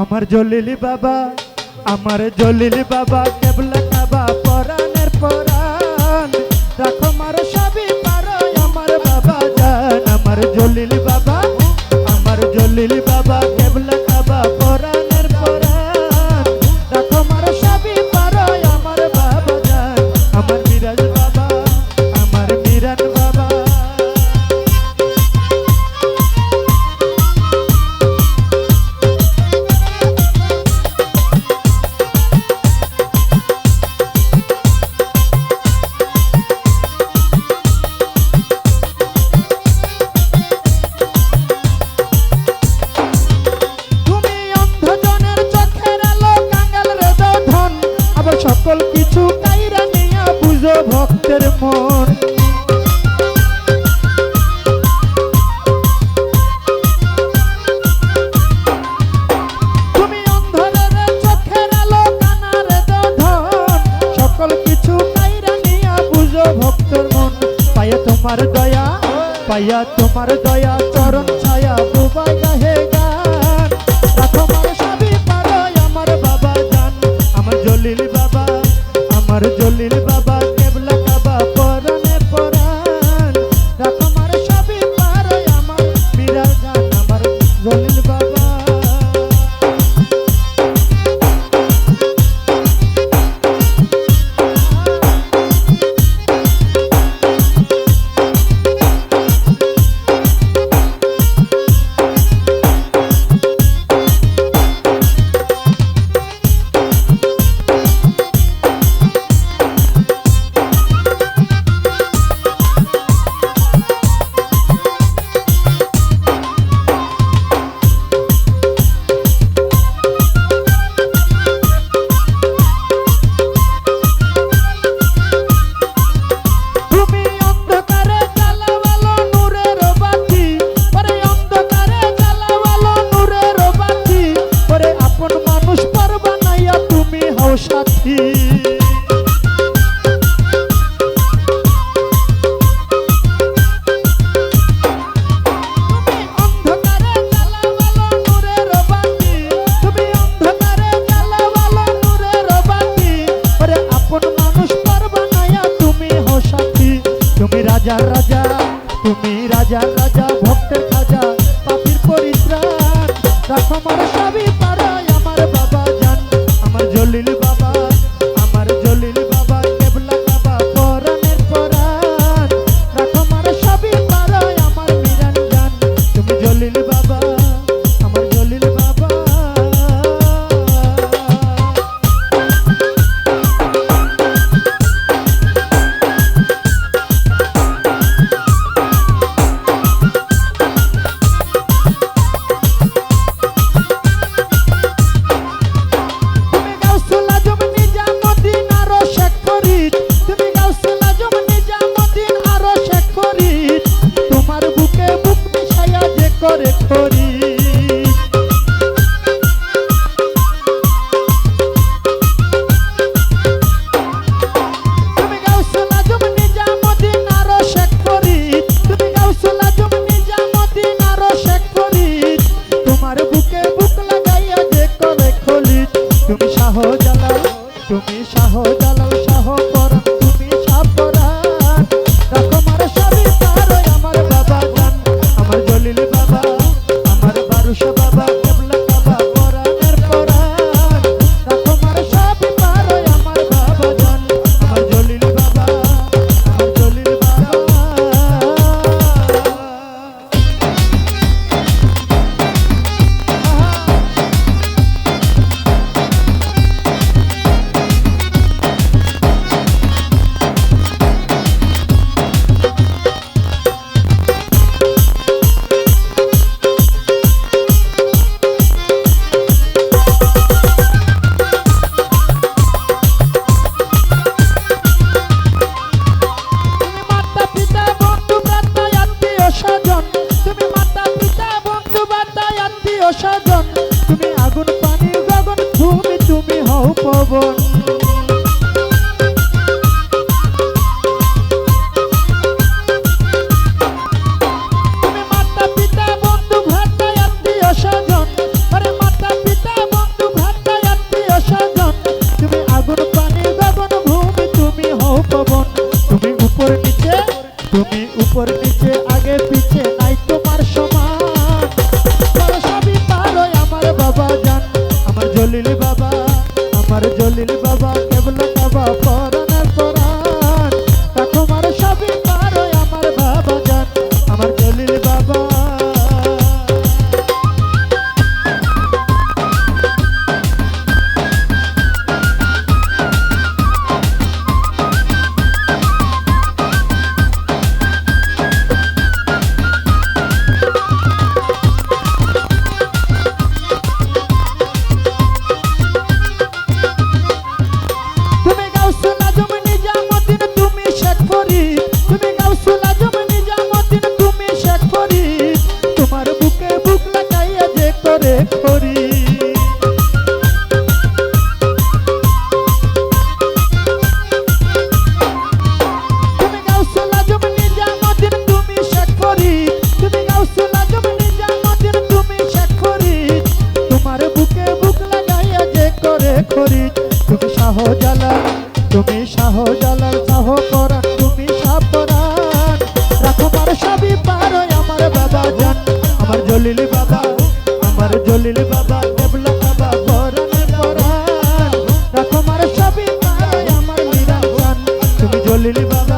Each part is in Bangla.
আমার জলিলি বাবা, আমার জলিলি বাবা, কেবলা কাবা, পরাণের পরাণ। রাখো মার সবই পারো, আমার বাবা জান, আমার জলিলি বাবা, আমার জলিলি বাবা আমার দয়া রাজা রাজা তুমি সাহস অসাধন। তুমি আগুন পানি গগন তুমি তুমি হও পবন। করি, তুমি শাহ জ্বালা তুমি শাহ শাহ করা তুমি রাখো আমার সবই পারো, আমার বাবা জান, আমার জলিল বাবা, আমার জলিল বাবা এবলা বাবা বরান রাখো আমার সবই পারো, আমার মিরান তুমি জলিল বাবা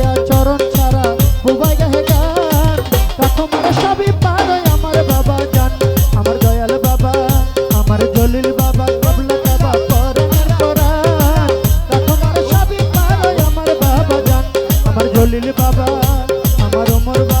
আমার মরবা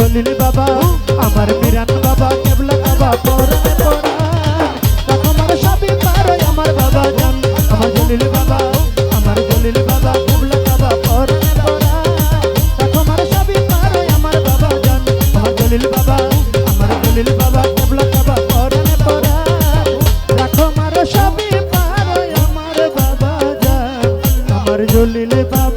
জলিল বাবা, আমার বিরান বাবা, কেবলা বাবা পরানে পরান আমার সবই পারে, আমার বাবা জান, আমার জলিল বাবা, আমার জলিল বাবা, কেবলা বাবা পরানে পরান আমার সবই পারে, আমার বাবা জান, আমার জলিল বাবা, আমার জলিল বাবা, কেবলা বাবা পরানে পরান রাখো আমার সবই পারে, আমার বাবা জান, আমার জলিল বাবা।